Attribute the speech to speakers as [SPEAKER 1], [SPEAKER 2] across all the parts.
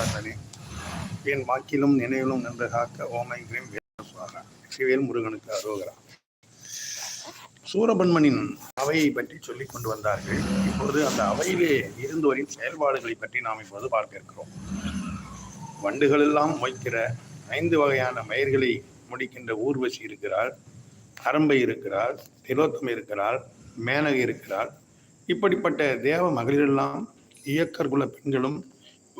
[SPEAKER 1] சாதனை. என் வாக்கிலும் நினைவிலும் நின்று காக்க ஓமை கிரீம் சுவாகா சிவேல் முருகனுக்கு அரோகரா. சூரபன்மனின் அவையை பற்றி சொல்லிக் கொண்டு வந்தார்கள். இப்பொழுது அந்த அவையிலே இருந்தோரின் செயல்பாடுகளை பற்றி நாம் இப்போது பார்க்க இருக்கிறோம் வண்டுகள் மொய்க்கிற ஐந்து வகையான மயிர்களை முடிக்கின்ற ஊர்வசி இருக்கிறாள். அரம்பை இருக்கிறாள் திலோத்தம் இருக்கிறாள் மேனகை இருக்கிறாள். இப்படிப்பட்ட தேவ மகளிரெல்லாம் இயக்கர் குல பெண்களும்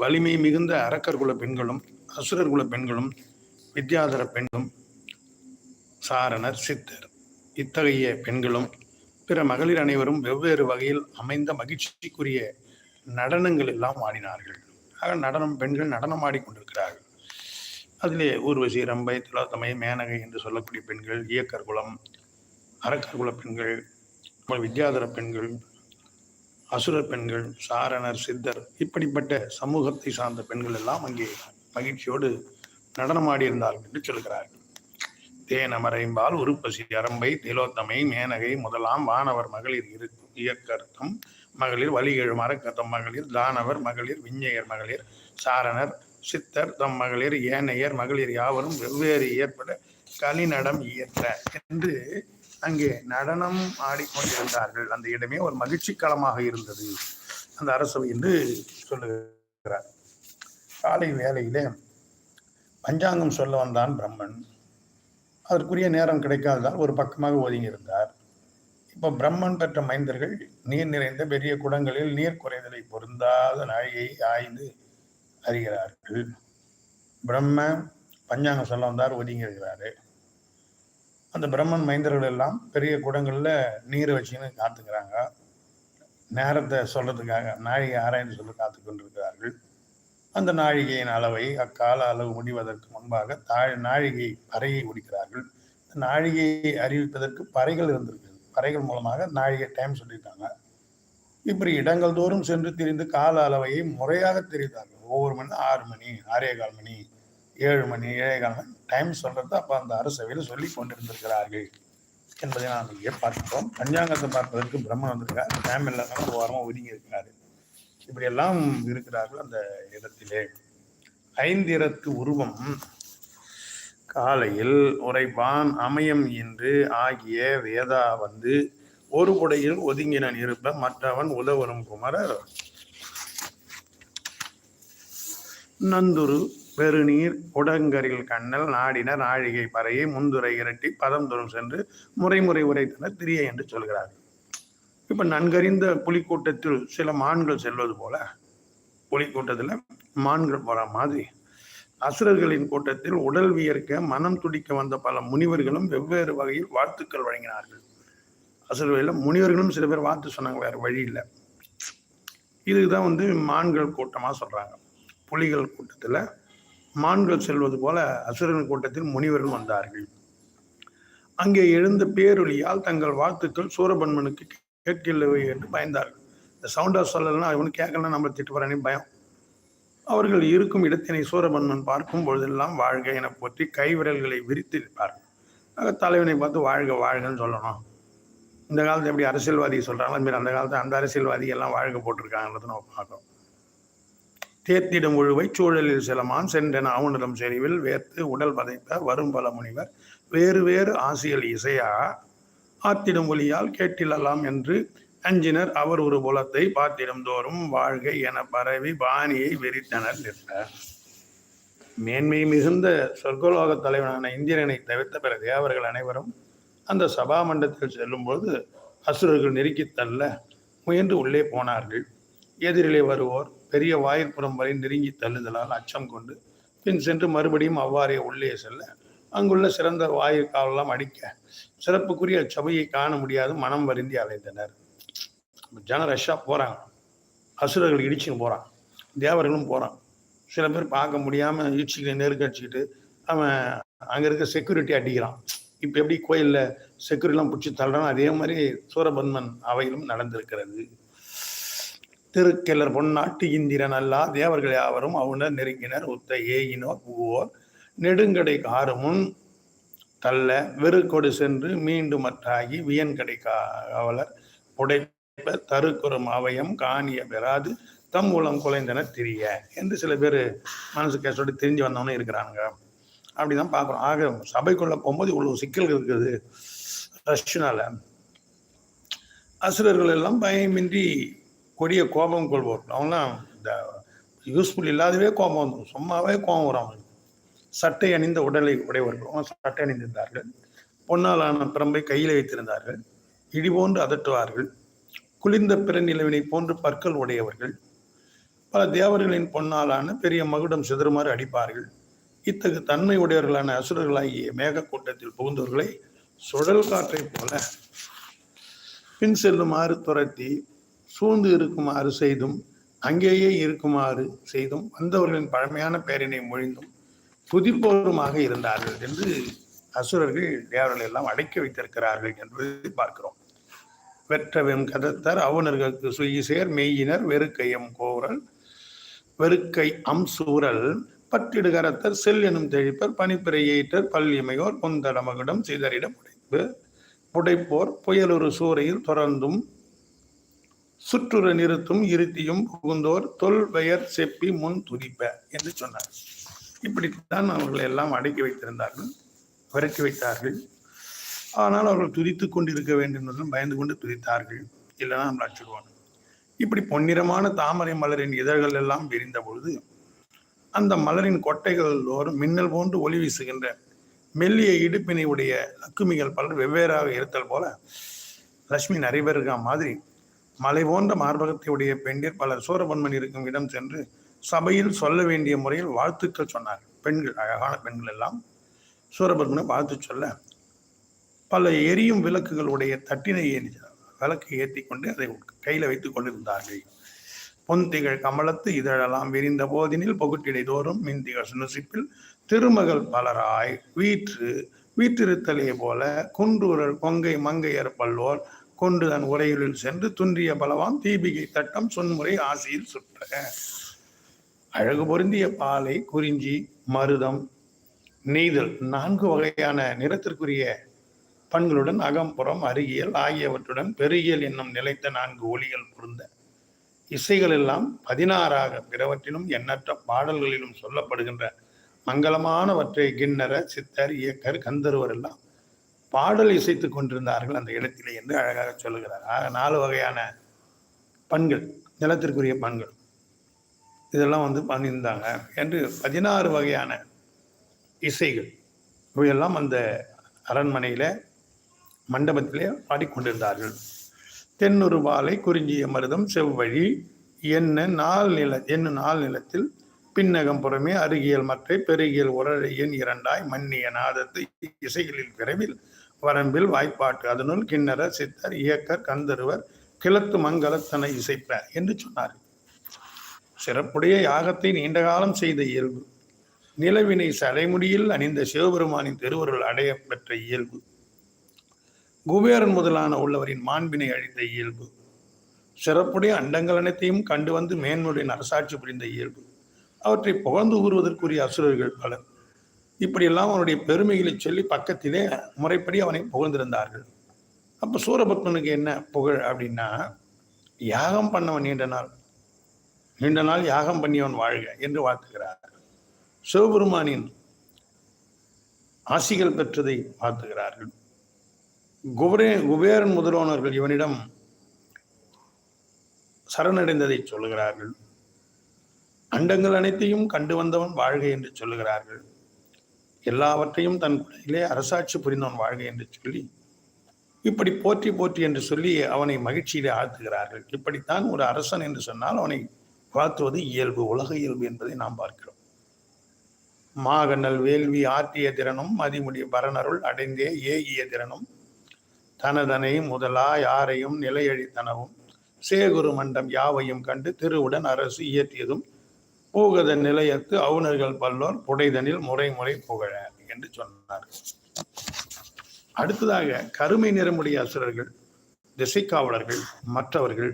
[SPEAKER 1] வலிமை மிகுந்த அரக்கர் குல பெண்களும் அசுரர் குல பெண்களும் வித்யாதர பெண்களும் சாரணர் சித்தர். இத்தகைய பெண்களும் பிற மகளிர் அனைவரும் வெவ்வேறு வகையில் அமைந்த மகிழ்ச்சிக்குரிய நடனங்கள் எல்லாம் ஆடினார்கள். ஆக நடனம் பெண்கள் நடனம் ஆடிக்கொண்டிருக்கிறார்கள் அதிலே ஊர்வசி ரம்பை துலாத்தமை மேனகை என்று சொல்லக்கூடிய பெண்கள் இயக்கர் குலம் அரக்கர் குல பெண்கள் வித்யாதர பெண்கள் அசுரர் பெண்கள் சாரணர் சித்தர் இப்படிப்பட்ட சமூகத்தை சார்ந்த பெண்கள் எல்லாம் அங்கே மகிழ்ச்சியோடு நடனமாடி இருந்தார்கள் என்று சொல்கிறார்கள். தேனமரைம்பால் உருப்பசி அரம்பை திலோத்தமை மேனகை முதலாம் வானவர் மகளிர் இரு இயக்கர்த்தம் மகளிர் வலிகேழு மரக்கத்தம் மகளிர் தானவர் மகளிர் விஞ்ஞையர் மகளிர் சாரணர் சித்தர் தம் மகளிர் ஏனையர் மகளிர் யாவரும் வெவ்வேறு ஏற்பட கலிநடம் இயற்ற என்று அங்கே நடனம் ஆடிக்கொண்டிருந்தார்கள். அந்த இடமே ஒரு மகிழ்ச்சி களமாக இருந்தது. அந்த அரசவை என்று சொல்லுகிறார். காலை வேளையிலே பஞ்சாங்கம் சொல்ல வந்தான் பிரம்மன். அதற்குரிய நேரம் கிடைக்காததால் ஒரு பக்கமாக ஒதுங்கி இருந்தார் இப்போ பிரம்மன் பெற்ற மைந்தர்கள் நீர் நிறைந்த பெரிய குடங்களில் நீர் குறைதலை பொருந்தாத நாழியை ஆய்ந்து அறிகிறார்கள். பிரம்ம பஞ்சாங்கம் சொல்ல வந்தார் ஒதுங்கியிருக்கிறாரு. அந்த பிரம்மன் மைந்தர்கள் எல்லாம் பெரிய குடங்களில் நீர் வச்சுன்னு காத்துக்கிறாங்க. நேரத்தை சொல்றதுக்காக நாழிகை ஆராய்ந்து சொல்லி காத்து கொண்டிருக்கிறார்கள். அந்த நாழிகையின் அளவை அக்கால அளவு முடிவதற்கு முன்பாக தாழ் நாழிகை பறையை முடிக்கிறார்கள். நாழிகையை அறிவிப்பதற்கு பறைகள் இருந்திருக்கு. பறைகள் மூலமாக நாழிகை டைம் சொல்லியிருக்காங்க. இப்படி இடங்கள் தோறும் சென்று திரிந்து கால அளவையை முறையாக தெரிவித்தார்கள் ஒவ்வொரு மணி ஆறு மணி ஆறே கால் மணி ஏழு மணி ஏழே காலம் டைம் சொல்றது அப்ப அந்த அரசவையில் சொல்லி கொண்டிருந்திருக்கிறார்கள் என்பதை நாம் இங்கே பார்க்கிறோம். பஞ்சாங்கத்தை பார்ப்பதற்கு பிரம்மன் வந்திருக்கார். டைம் இல்லாம ஒரு வாரமாக ஒதுங்கி இருக்கிறாரு. இப்படியெல்லாம் இருக்கிறார்கள் அந்த இடத்திலே. ஐந்திரத்து உருவம் காலையில் உரைப்பான் அமையம் என்று ஆகிய வேதா வந்து ஒரு உடையில் ஒதுங்கினன் இருப்ப மற்றவன் உதவரும் குமரர். நந்துரு பெருநீர் குடங்கரில் கண்ணல் நாடினர் நாழிகை பறையை முந்துரை இரட்டி பதம் சென்று முறைமுறை உரைத்தனர் திரிய என்று சொல்கிறார்கள். இப்ப நன்கறிந்த புலிக்கூட்டத்தில் சில மான்கள் செல்வது போல புலிக்கூட்டத்தில் மான்கள் போற மாதிரி அசுரர்களின் கூட்டத்தில் உடல் வியர்க்க மனம் துடிக்க வந்த பல முனிவர்களும் வெவ்வேறு வகையில் வாழ்த்துக்கள் வழங்கினார்கள். அசுரர்களில் முனிவர்களும் சில பேர் வாழ்த்து சொன்னாங்க வேற வழி இல்லை. இதுதான் வந்து மான்கள் கூட்டமாக சொல்றாங்க. புலிகள் கூட்டத்தில் மான்கள் செல்வது போல அசுரன் கூட்டத்தில் முனிவரும் வந்தார்கள். அங்கே எழுந்த பேரொழியால் தங்கள் வாழ்த்துக்கள் சூரபன்மனுக்கு கேட்கவில்லை என்று பயந்தார்கள். இந்த சவுண்டா சொல்லலாம் அவனு கேட்கலாம் நம்ம திட்டுப்பறானே பயம். அவர்கள் இருக்கும் இடத்தினை சூரபன்மன் பார்க்கும் பொழுதெல்லாம் வாழ்க என போற்றி கைவிரல்களை விரித்து இருப்பார்கள் ஆக தலைவனை பார்த்து வாழ்க வாழ்கன்னு சொல்லணும். இந்த காலத்து எப்படி அரசியல்வாதி சொல்கிறாங்களோ அந்த மாதிரி அந்த காலத்து அந்த அரசியல்வாதி எல்லாம் வாழ்க போட்டிருக்காங்கன்றது நம்ம பார்க்கணும். தேர்த்திடும் ஒழுவை சூழலில் சிலமான் சென்றன ஆவுணரம் செறிவில் வேர்த்து உடல் பதைத்த வரும் பல முனிவர். வேறு வேறு ஆசியல் இசையா? ஆத்திடும் ஒளியால் கேட்டிலலாம் என்று அஞ்சினர் அவர் ஒரு புலத்தை பாத்திடும் தோறும் வாழ்கை என பரவி பாணியை வெறித்தனர் நிற்றார் மேன்மை மிகுந்த சொர்க்கலோக தலைவனான இந்திரனை தவிர்த்த பிற தேவர்கள் அனைவரும் அந்த சபா மண்டத்தில் செல்லும்போது அசுரர்கள் நெருக்கித் தள்ள முயன்று உள்ளே போனார்கள். எதிரிலே வருவோர் பெரிய வாயிற்புறம் வரை நெருங்கி தள்ளுதலால் அச்சம் கொண்டு பின் சென்று மறுபடியும் அவ்வாறே உள்ளே செல்ல அங்குள்ள சிறந்த வாயிற்காவெல்லாம் அடிக்க சிறப்புக்குரிய சபையை காண முடியாது மனம் வருந்தி அலைந்தனர். ஜன ரஷ்ஷா போகிறாங்க அசுரர்கள் இடிச்சுன்னு போகிறான் தேவர்களும் போகிறான் சில பேர் பார்க்க முடியாமல் இடிச்சுக்கிட்டு நெருக்கடிச்சிக்கிட்டு அவன் அங்கே இருக்க செக்யூரிட்டி அடிக்கிறான். இப்போ எப்படி கோயிலில் செக்யூரிட்டிலாம் பிடிச்சி தள்ளுறான் அதே மாதிரி சூரபன்மன் அவையிலும் நடந்திருக்கிறது. திருக்கெல்லர் பொன்னாட்டு இந்திரன் அல்லா தேவர்கள் யாவரும் அவுணர் நெருங்கினர். உத்த ஏயினோர் பூவோர் நெடுங்கடை காரமுன் தள்ள வெறுக்கொடு சென்று மீண்டும் மற்றாகி வியன்கடை காவலர் புடைப்ப தருக்குறும் அவயம் காணிய பெறாது. தம் உளம் குலைந்தன தெரிய என்று சில பேர் மனசு கேசோடு தெரிஞ்சு வந்தவனே இருக்கிறாங்க அப்படிதான் பார்க்குறோம் ஆக சபைக்குள்ள போகும்போது இவ்வளவு சிக்கல் இருக்குது ரஷ்யனால அசுரர்கள் எல்லாம் பயமின்றி கொடிய கோபம் கொள்வோர்கள் அவங்களாம் இந்த யூஸ்ஃபுல் இல்லாதவே கோபம் வந்துடும் சும்மாவே கோபம் வரும் அவனுக்கு. சட்டை அணிந்த உடலை உடையவர்கள். அவன் சட்டை அணிந்திருந்தார்கள். பொன்னாலான பிரம்பை கையில் வைத்திருந்தார்கள். இடி போன்று அதட்டுவார்கள். குளிர்ந்த பிறநிலவினை போன்று பற்கள் உடையவர்கள். பல தேவர்களின் பொன்னாலான பெரிய மகுடம் சிதறுமாறு அடிப்பார்கள். இத்தகு தன்மை உடையவர்களான அசுரர்களாகிய மேக கூட்டத்தில் புகுந்தவர்களை சுழல் காற்றைப் போல பின் செல்லுமாறு துரத்தி சூழ்ந்து இருக்குமாறு செய்தும் அங்கேயே இருக்குமாறு செய்தும் வந்தவர்களின் பழமையான பெயரினை மொழிந்தும் துதிப்போருமாக இருந்தார்கள் என்று அசுரர்கள் தேவர்கள் எல்லாம் அடக்கி வைத்திருக்கிறார்கள் என்று பார்க்கிறோம். வெற்றவெம் கதத்தர் அவுணர்களுக்கு சுயிசேர் மெய்யினர் வெறுக்கையம் கோரல் வெறுக்கை அம்சூரல் பட்டிடுகரத்தர் செல் எனும் தெழிப்பர் பனிப்பிரையேற்றர் பல்லிமையோர் பொந்தடமகுடம் சிதறிட புடைப்பு புடைப்போர் புயலொரு சூறையில் தொடர்ந்தும் சுற்றுற நிறுத்தும் இருத்தியும் புகுந்தோர் தொல் பெயர் செப்பி முன் துதிப்ப என்று சொன்னார். இப்படித்தான் அவர்கள் எல்லாம் அடக்கி வைத்திருந்தார்கள் விரட்டி வைத்தார்கள். ஆனால் அவர்கள் துதித்துக் கொண்டிருக்க வேண்டும் என்றும் பயந்து கொண்டு துதித்தார்கள். இல்லைன்னா நம்மளை அடிச்சிடுவாங்க இப்படி பொன்னிறமான தாமரை மலரின் இதழ்கள் எல்லாம் விரிந்த பொழுது அந்த மலரின் கொட்டைகள் தோறும் மின்னல் போன்று ஒளி வீசுகின்ற மெல்லிய இடுப்பினை உடைய லக்குமிகள் பலர் வெவ்வேறாக இருத்தல் போல லட்சுமி நிறைய பேர் இருக்கா மாதிரி மலை போன்ற மார்பகத்தை உடைய பெண்டிர் பலர் சூரபன்மன் இருக்கும் இடம் சென்று சபையில் சொல்ல வேண்டிய முறையில் வாழ்த்துக்கள் சொன்னார் பெண்கள் அழகான பெண்கள் எல்லாம். சூரபன்மனை வாழ்த்து சொல்ல பல எரியும் விளக்குகளுடைய தட்டினை ஏறி விளக்கை ஏற்றி கொண்டு அதை கையில் வைத்துக் கொண்டிருந்தார்கள். பொந்திகள் கமலத்து இதழெல்லாம் விரிந்த போதினில் பொகுட்டிடை தோறும் மின்திகள் சுனசிப்பில் திருமகள் பலராய் வீற்று வீற்றிருத்தலே போல குன்றூரல் கொங்கை மங்கையர் பல்லோர் கொண்டு தன் உரையுளில் சென்று துன்றிய பலவான் தீபிகை தட்டம் சொன்முறை ஆசையில் சுற்ற. அழகு பொருந்திய பாலை குறிஞ்சி மருதம் நெய்தல் நான்கு வகையான நிறத்திற்குரிய பண்களுடன் அகம்புறம் அருகியல் ஆகியவற்றுடன் பெருகியல் என்னும் நிலைத்த நான்கு ஒளிகள் பொருந்த. இசைகள் எல்லாம் பதினாறாக பிறவற்றிலும் எண்ணற்ற பாடல்களிலும் சொல்லப்படுகின்ற மங்களமானவற்றை கிண்ணற சித்தர் இயக்கர் கந்தருவர் எல்லாம் பாடல் இசைத்துக் கொண்டிருந்தார்கள் அந்த இடத்திலே என்று அழகாக சொல்லுகிறார். ஆக நாலு வகையான பண்கள் நிலத்திற்குரிய பண்கள். இதெல்லாம் வந்து பண்ணியிருந்தாங்க. என்று பதினாறு வகையான இசைகள் இவையெல்லாம் அந்த அரண்மனையில் மண்டபத்திலே பாடிக்கொண்டிருந்தார்கள். தென்னொரு பாலை குறிஞ்சிய மருதம் செவ்வழி என்ன நாள் நில என்ன நாள் நிலத்தில் பின்னகம் புறமே அருகியல் மற்றை பெருகியல் உரழையின் இரண்டாய் மன்னிய நாதத்து இசைகளில் பிறவில் வரம்பில் வாய்ப்பாட்டு. அதனுள் கிண்ணற சித்தர் இயக்கர் கந்தருவர் கிழத்து மங்களத்தனை இசைப்ப என்று சொன்னார். சிறப்புடைய யாகத்தை நீண்ட காலம் செய்த இயல்பு. நிலவினை சடைமுடியில் அணிந்த சிவபெருமானின் திருவருள் அடைய பெற்ற இயல்பு. குபேரன் முதலான உள்ளவரின் மாண்பினை அழித்த இயல்பு. சிறப்புடைய அண்டங்கள் அனைத்தையும் கண்டு வந்து மேன்மையுடன் அரசாட்சி புரிந்த இயல்பு. அவற்றை புகழ்ந்து கூறுவதற்குரிய அசுரர்கள் பலர். இப்படியெல்லாம் அவனுடைய பெருமைகளை சொல்லி பக்கத்திலே முறைப்படி அவனை புகழ்ந்திருந்தார்கள். அப்போ சூரபத்மனுக்கு என்ன புகழ் அப்படின்னா யாகம் பண்ணவன் நீண்ட நாள். நீண்ட நாள் யாகம் பண்ணியவன் வாழ்க என்று வாழ்த்துகிறார். சிவபெருமானின் ஆசிகள் பெற்றதை வாழ்த்துகிறார்கள். குபரே குபேரன் முதல்வனர்கள் இவனிடம் சரணடைந்ததை சொல்லுகிறார்கள். அண்டங்கள் அனைத்தையும் கண்டு வந்தவன் வாழ்க என்று சொல்லுகிறார்கள். எல்லாவற்றையும் தன் குடையிலே அரசாட்சி புரிந்தவன் வாழ்க என்று சொல்லி இப்படி போற்றி போற்றி என்று சொல்லி அவனை மகிழ்ச்சியிலே ஆழ்த்துகிறார்கள். இப்படித்தான் ஒரு அரசன் என்று சொன்னால் அவனை வாழ்த்துவது இயல்பு உலக இயல்பு என்பதை நாம் பார்க்கிறோம். மாகனல் வேள்வி ஆற்றிய திறனும் மதிமுடி பரணருள் அடைந்தே ஏகிய திறனும் தனதனை முதலா யாரையும் நிலையழித்தனவும் சேகுரு மண்டம் யாவையும் கண்டு திருவுடன் அரசு இயற்றியதும் பூகத நிலையத்து அவுணர்கள் பல்லோர் புடைதனில் முறை முறை புகழ என்று சொன்னார். அடுத்ததாக கருமை நிறமுடைய அசுரர்கள் திசைக்காவலர்கள் மற்றவர்கள்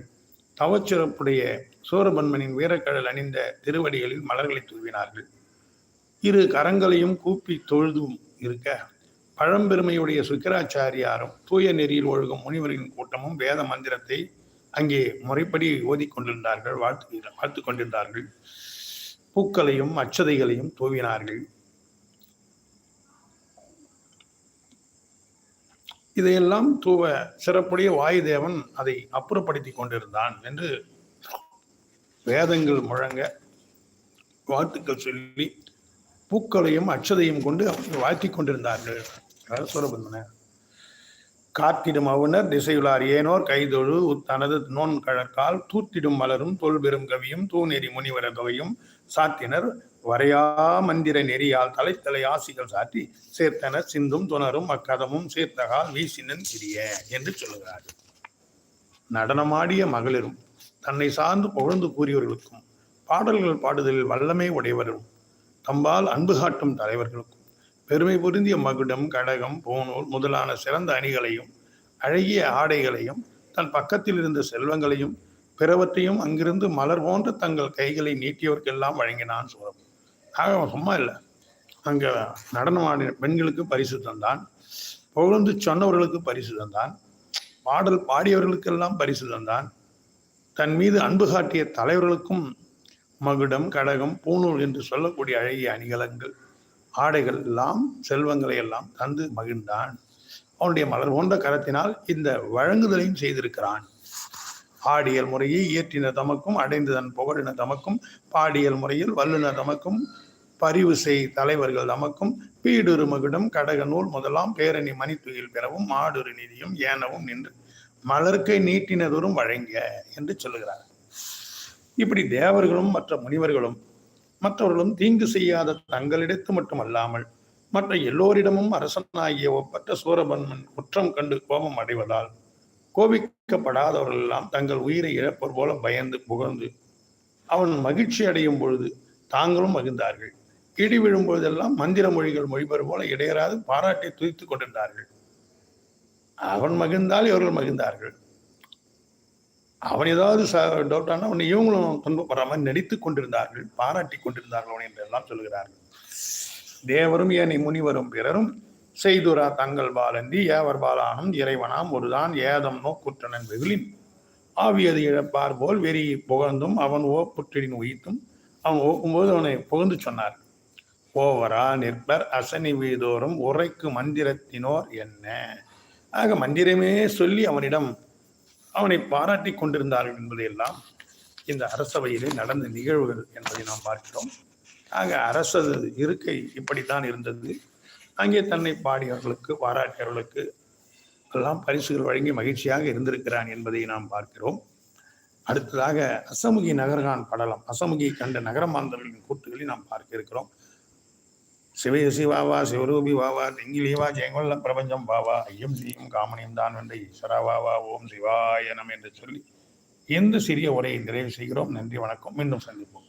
[SPEAKER 1] தவச்சிறப்புடைய சூரபன்மனின் வீரக்கடல் அணிந்த திருவடிகளில் மலர்களை தூவினார்கள். இரு கரங்களையும் கூப்பி தொழுதும் இருக்க பழம்பெருமையுடைய சுக்கராச்சாரியாரும் தூய நெறியில் ஒழுகும் முனிவரின் கூட்டமும் வேத மந்திரத்தை அங்கே முறைப்படி ஓதிக் கொண்டிருந்தார்கள் வாழ்த்து வாழ்த்து கொண்டிருந்தார்கள். பூக்களையும் அச்சதைகளையும் தூவினார்கள். இதையெல்லாம் தூவ சிறப்புடைய வாயுதேவன் அதை அப்புறப்படுத்தி கொண்டிருந்தான் என்று வேதங்கள் முழங்க வாழ்த்துக்கள் சொல்லி பூக்களையும் அச்சதையும் கொண்டு அவர்கள் வாழ்த்தி கொண்டிருந்தார்கள். அதாவது சூரபந்தனர் காத்திடும் அவுணர் திசையுளார் ஏனோர் கைதொழு தனது நோன் கழக்கால் தூத்திடும் மலரும் தொல்பெரும் கவியும் தூநெறி முனிவர தொகையும் சாத்தினர் வரையா மந்திர நெறியால் தலைத்தலை ஆசிகள் சாற்றி சேர்த்தனர் சிந்தும் துணரும் அக்கதமும் சேர்த்தகால் வீசினன் சிறிய என்று சொல்லுகிறார்கள். நடனமாடிய மகளிரும் தன்னை சார்ந்து புகழ்ந்து கூறியவர்களுக்கும் பாடல்கள் பாடுதலில் வல்லமை உடையவரும் தம்பால் அன்பு காட்டும் தலைவர்களுக்கும் பெருமை பொருந்திய மகுடம் கடகம் பூணூல் முதலான சிறந்த அணிகளையும் அழகிய ஆடைகளையும் தன் பக்கத்தில் இருந்த செல்வங்களையும் பிறவற்றையும் அங்கிருந்து மலர் போன்ற தங்கள் கைகளை நீட்டியவர்க்கெல்லாம் வழங்கினான் சூரம் ஆக சும்மா இல்லை. அங்கே நடனமாடின பெண்களுக்கு பரிசு தந்தான். புகழ்ந்து சொன்னவர்களுக்கு பரிசு தந்தான். பாடல் பாடியவர்களுக்கெல்லாம் பரிசு தந்தான். தன் மீது அன்பு காட்டிய தலைவர்களுக்கும் மகுடம் கடகம் பூணூல் என்று சொல்லக்கூடிய அழகிய அணிகலன்கள் ஆடைகள் எல்லாம் செல்வங்களை எல்லாம் தந்து மகிழ்ந்தான். அவனுடைய மலர் போன்ற கரத்தினால் இந்த வழங்குதலையும் செய்திருக்கிறான். பாடியல் முறையை இயற்றின தமக்கும் அடைந்ததன் புகழின தமக்கும் பாடியல் முறையில் வல்லுன தமக்கும் பரிவு செய் தலைவர்கள் தமக்கும் பீடுரு மகுடம் கடக நூல் முதலாம் பேரணி மணித்துயில் பெறவும் மாடுரு நிதியும் ஏனவும் நின்று மலர்க்கை நீட்டினதொரும் வழங்க என்று சொல்லுகிறார். இப்படி தேவர்களும் மற்ற முனிவர்களும் மற்றவர்களும் தீங்கு செய்யாத தங்களிடத்து மட்டுமல்லாமல் மற்ற எல்லோரிடமும் அரசனாகிய ஒப்பற்ற சூரபன்மன் குற்றம் கண்டு கோபம் அடைவதால் கோபிக்கப்படாதவர்கள் எல்லாம் தங்கள் உயிரை இழப்பர் போல பயந்து புகழ்ந்து அவன் மகிழ்ச்சி அடையும் பொழுது தாங்களும் மகிழ்ந்தார்கள். இடி விழும் பொழுதெல்லாம் மந்திர மொழிகள் மொழிபெறு போல இடையராது பாராட்டி துதித்து கொண்டிருந்தார்கள். அவன் மகிழ்ந்தால் இவர்கள் மகிழ்ந்தார்கள். அவன் ஏதாவது டவுட் ஆனால் உன்னை இவங்களும் துன்பப்படுற மாதிரி நடித்துக் கொண்டிருந்தார்கள் பாராட்டி கொண்டிருந்தார்கள் அவன் என்றெல்லாம் சொல்கிறார்கள் தேவரும் ஏனை முனிவரும் பிறரும் செய்துரா தங்கள் பாலந்தி ஏவர் பாலானும் இறைவனாம் ஒருதான் ஏதம் நோக்குற்றனன் வெகுளின். ஆவியது இழப்பார் போல் வெறி புகழ்ந்தும் அவன் ஓ புற்றிடின் உயித்தும் அவன் ஓக்கும்போது அவனை புகழ்ந்து சொன்னார் ஓவரா நிற்பர் அசனி வீதோறும் உரைக்கு மந்திரத்தினோர் என்ன? ஆக மந்திரமே சொல்லி அவனிடம் அவனை பாராட்டி கொண்டிருந்தார்கள் என்பதையெல்லாம் இந்த அரசவையிலே நடந்த நிகழ்வுகள் என்பதை நாம் பார்க்கிறோம். ஆக அரசது இருக்கை இப்படித்தான் இருந்தது. அங்கே தன்னை பாடியவர்களுக்கு பாராட்டியவர்களுக்கு எல்லாம் பரிசுகள் வழங்கி மகிழ்ச்சியாக இருந்திருக்கிறான் என்பதை நாம் பார்க்கிறோம். அடுத்ததாக அசமுகி நகர்கான் படலம் அசமுகி கண்ட நகரமாந்தர்களின் கூட்டுகளை நாம் பார்க்க இருக்கிறோம். சிவயசி வாவா சிவரூபி வாவா திங்கிலீவா ஜெயங்கொல்ல பிரபஞ்சம் வாவா ஐயம் செய்யும் காமனியம் தான் வென்ற ஈஸ்வரா வாவா ஓம் சிவாயனம் என்று சொல்லி இந்த சிறிய உரையை நிறைவு செய்கிறோம். நன்றி வணக்கம். மீண்டும் சந்திப்போம்.